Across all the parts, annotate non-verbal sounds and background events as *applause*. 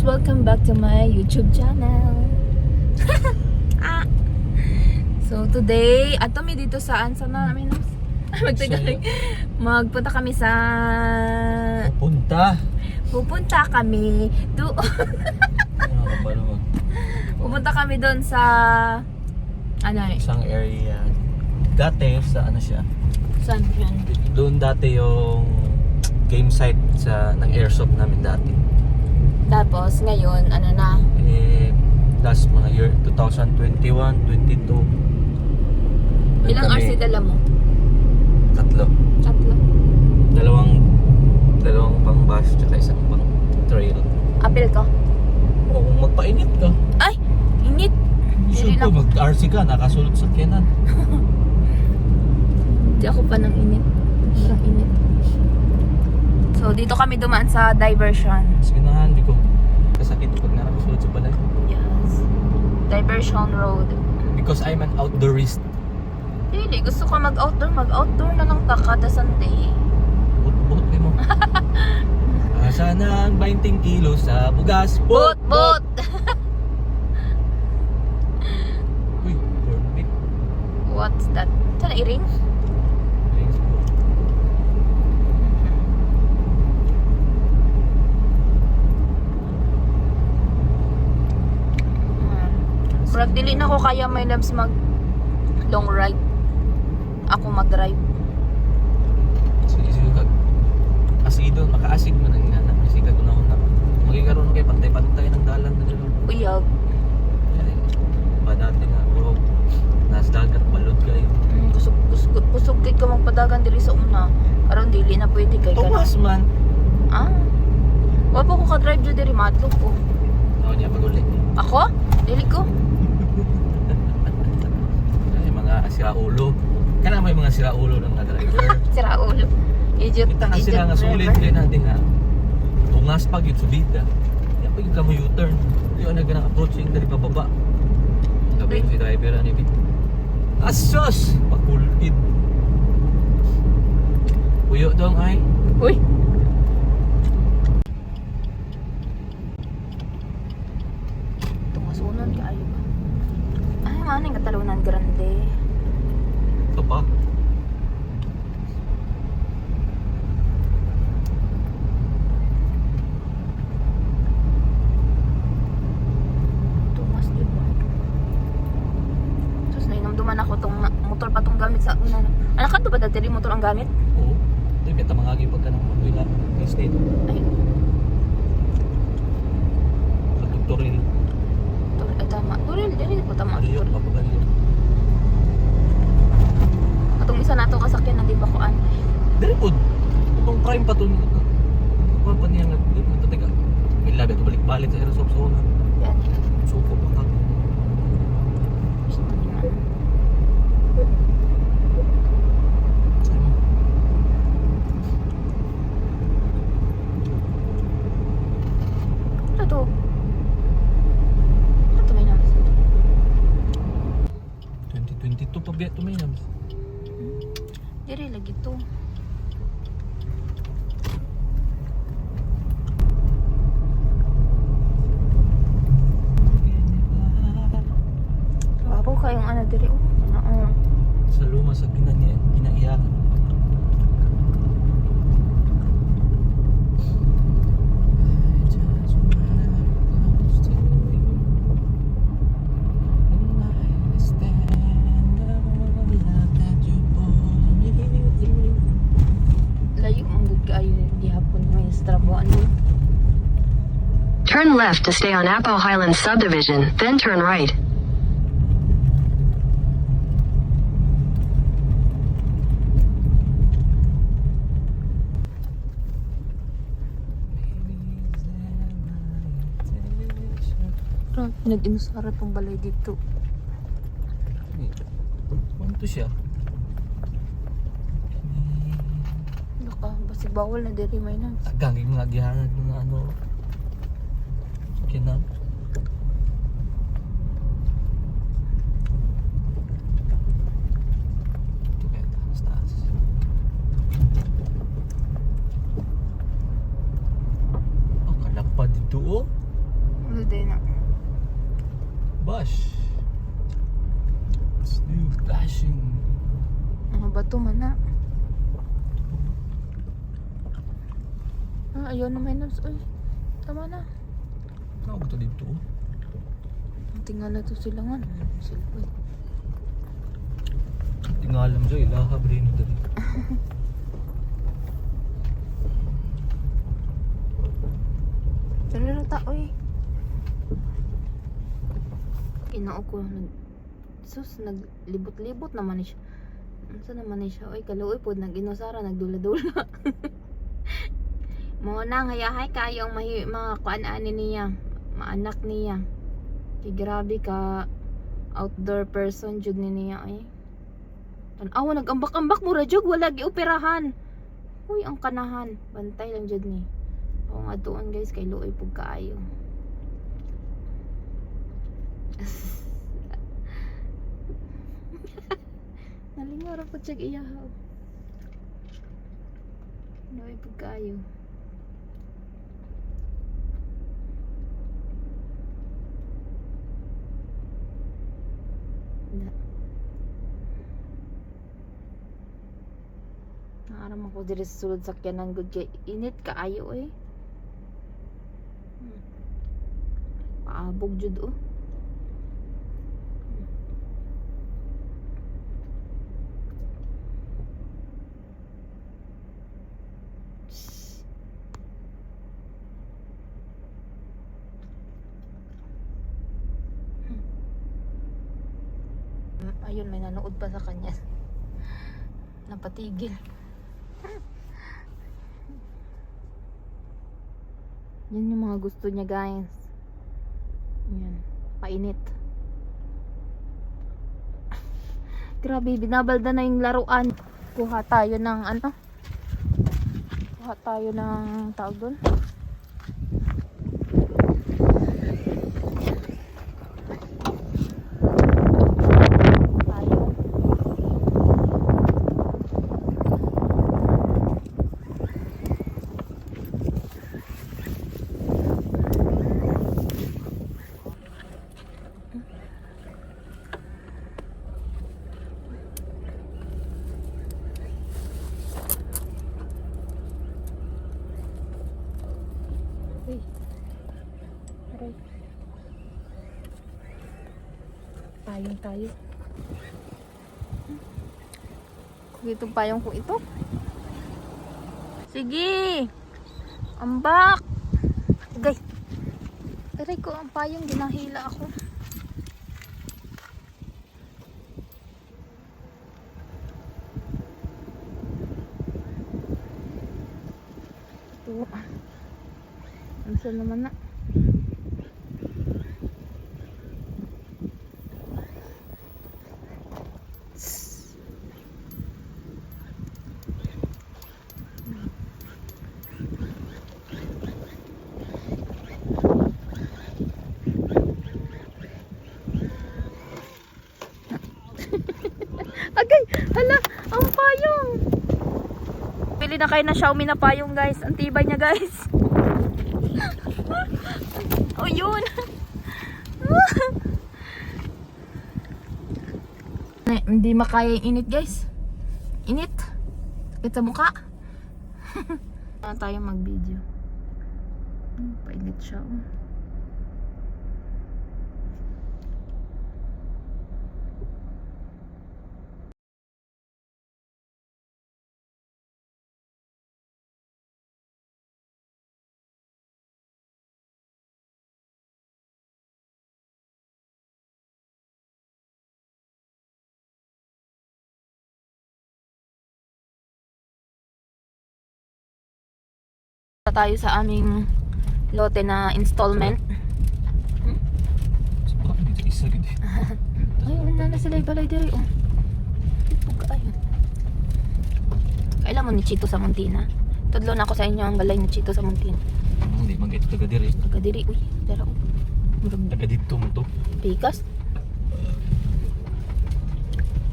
guys! Welcome back to my YouTube channel. *laughs* ah. So today, ato mi dito saan sa namin *laughs* magtagal. Magpunta kami sa Punta. pupunta kami doon. *laughs* Pupunta kami doon sa ano eh, Isang area. Dati sa ano siya. saan yun? Doon dati yung game site sa ng airsoft namin dati. Tapos ngayon, ano na, Eh, last mga year 2021, 22. ilang Kami, RC dala mo? Tatlo. Tatlo. Dalawang dalawang pang bus tsaka isang pang trail. Apil ko. O kung magpainit ka. Ay! Init! Ko lang. mag-RC ka, nakasulot sa kenan. *laughs* Hindi ako pa ng init. Sobrang init. So, dito kami dumaan sa diversion. Sige na, hindi ko kasakit pag nakasulot sa balay. Yes. Diversion Road. Because I'm an outdoorist. Hindi, gusto ko mag-outdoor. Mag-outdoor na lang ta kada Sunday. Buot-buot ni mo. *laughs* Asa na ang 20 kilo sa bugas? Boot! *laughs* Uy, beef. What's that? Sana i-ring? Drinks mo. Brad, dili na ko kaya may labs mag long ride. Ako mag-drive. Sige, sige kag. Asido, makaasig mo nang nga. Kasi kag unahon na. Magkikaroon kay pantay-pantay ng dalan na dito. Uyag. Pa dati nga, bro. Nas dagat, balod kayo. Mm, kusog, kusog, kusog kay ka magpadagan dili sa una. Karon dili na pwede kay ka. Tumas man. Ah. Wa po ko ka-drive dyan diri madlok ko. Ako niya pag-uli. Ako? Dili ko. Mga sira-ulo. Kaya may mga sira-ulo ng mga driver. *laughs* Sira ulo. Idiot. Kita nga sila nga sulit kaya natin nga. Bungas pag yung subida. Kaya pag ka mo U-turn. Yung na ganang approach yung dari pababa. Gabi yung si driver ani bit. Asos! Pakulid. Uyo dong ay. Uy. Tungasunan ka ayo ba? Ay, maning katalunan grande. Ito pa. Ba? Nainomduman ako tong motor pa tong gamit sa una. Anak ka to ba dati rin motor ang gamit? Oo. Ito yung tamangagi pagka ng pagwila. Yung state. Ay, Sa tutorial. to, ay tama. Turil, dili ko tama. Aliyo, Turil. papagaliyo. Atong isa nato kasakyan na di ba kuan? Dali po. Itong prime pa to. Kuha pa niya nga. Teka. May labi ito balik-balik sa aerosoft sa una. Yan. Suko pa ka. Gusto ko naman. Ano to? Ano to may naman? 2022 pa biya tumayam. Diri Turn left to stay on Apo Highlands subdivision, then turn right. Grabe, nag-inusara tong balay dito. Ano to siya? Naka, basi bawal na diri may nang. Tagang yung mga gihanag ng ano. Dito man na. Ah, ayaw na may nabs. Uy, tama na. Tawag to dito. Tingnan na to sila nga. Sila, uy. Tingalam siya, ilahab rin ito dito. Tara na ta, uy. Inao ko. Sus, naglibot-libot naman siya. Ano naman ni siya? Uy, kaluoy po, nag-inusara, nagdula-dula. *laughs* Mo nang hayahay kayo ang mahi, mga kuan-ani niya, maanak niya. Kay grabe ka outdoor person jud ni niya ay. Tanawa nag-ambak-ambak mo ra jud wala gioperahan. Uy, ang kanahan, bantay lang jud ni. Oo nga doon guys, kay Luoy pug kaayo. *laughs* Nalingaw ra pud siya iyahaw. Luoy pug kaayo. Na. Naaram ako diri sa sulod sakyanan gud kay init kaayo eh. Hmm. Paabog jud oh. Hmm, Ayun, may nanood pa sa kanya. *laughs* Napatigil. Yan yung mga gusto niya guys. Yan. Painit. *laughs* Grabe, binabalda na yung laruan. Kuha tayo ng ano? Kuha tayo ng tawag doon. Tayo. Uy. Aray. Payong tayo. Kung itong payong ko ito. Sige! Ambak! Agay! Aray ko, ang payong ginahila ako. Ito. Siya naman na? *laughs* Agay! Hala! Ang payong! Pili na kayo ng Xiaomi na payong guys. Ang tibay niya guys. *laughs* oh yun! *laughs* Na- Hindi makaya yung init guys. Init. Sakit sa mukha. Saan tayo mag-video? Painit siya. oh. Tayo sa aming lote na installment. Ay, wala na sila balay diri. Oh. Ayun. Kailan mo ni Chito sa Montina? Tudlo na ako sa inyo ang balay ni Chito sa Montina. Hindi man ito taga diri. Taga diri, uy. Dara, oh. Murag Taga dito man to. Pikas.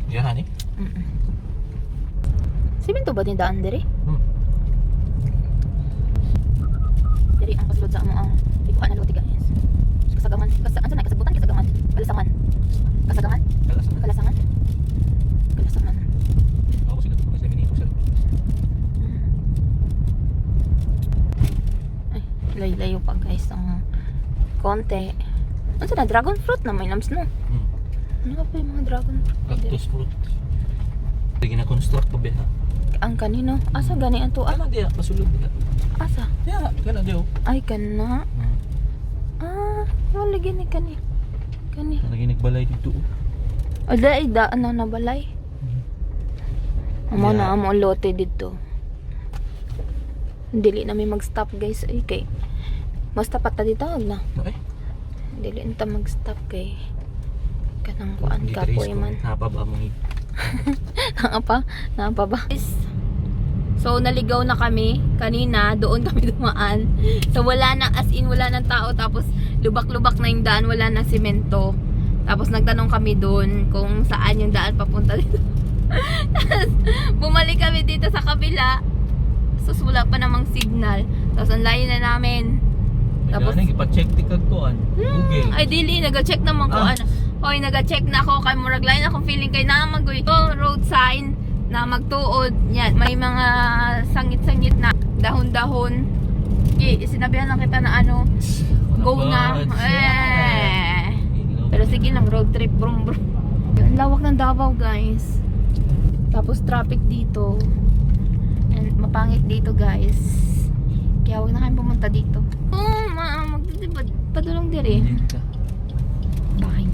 Yan eh. Mm Siminto ba din daan diri? Hmm. Diri ang kasulod sa amo ang ikuha na lote guys. Kasagaman. Kasa, ano na? Kasabutan? Kasagaman. Kalasangan. Kasagangan? Kala sa Kalasangan? Kalasangan. ako sila. Layo-layo pa guys ng konti. Ano na? Dragon fruit na may lams no? Hmm. Ano ka pa yung mga dragon fruit? Cactus fruit. Sige na construct pa biha. Ang kanino? Asa gani ang tuwa? Kana diya pasulod diha. Asa? Ya, kana diyo. Ay, kana. Hmm. Ah, wala gini kani. Kani. Lagi nagbalay dito. Ada ay daan na nabalay. Amo Yeah. na amo lote dito. Dili na may mag-stop guys. Ay kay. Basta pata dito na. Ay, Dili na ta mag-stop kay. Kanang kuan ka po man. Napa ba mo *laughs* Napa? Napa ba? So, naligaw na kami. Kanina, doon kami *laughs* dumaan. So, wala na, as in, wala ng tao. Tapos, lubak-lubak na yung daan. Wala na simento. Tapos, nagtanong kami doon kung saan yung daan papunta *laughs* dito. Tapos, bumalik kami dito sa kabila. Tapos, wala pa namang signal. Tapos, ang layo na namin. Tapos- Tapos ipa-check ti kag kuan. Google. Ay, dili, nag-check naman ko Ah. ano. Hoy, nag-check na ako kay Murag Line akong feeling kay na magoy. Oh, road sign na magtuod. Yan, may mga sangit-sangit na dahon-dahon. Eh, sinabihan lang kita na ano, go na. Eh. Pero sige lang, road trip, brum brum. Ang lawak ng Davao, guys. Tapos traffic dito. And mapangit dito, guys. Kaya huwag na kayong pumunta dito. Oo, oh, ma, magdidibad. Padulong diri. Bye.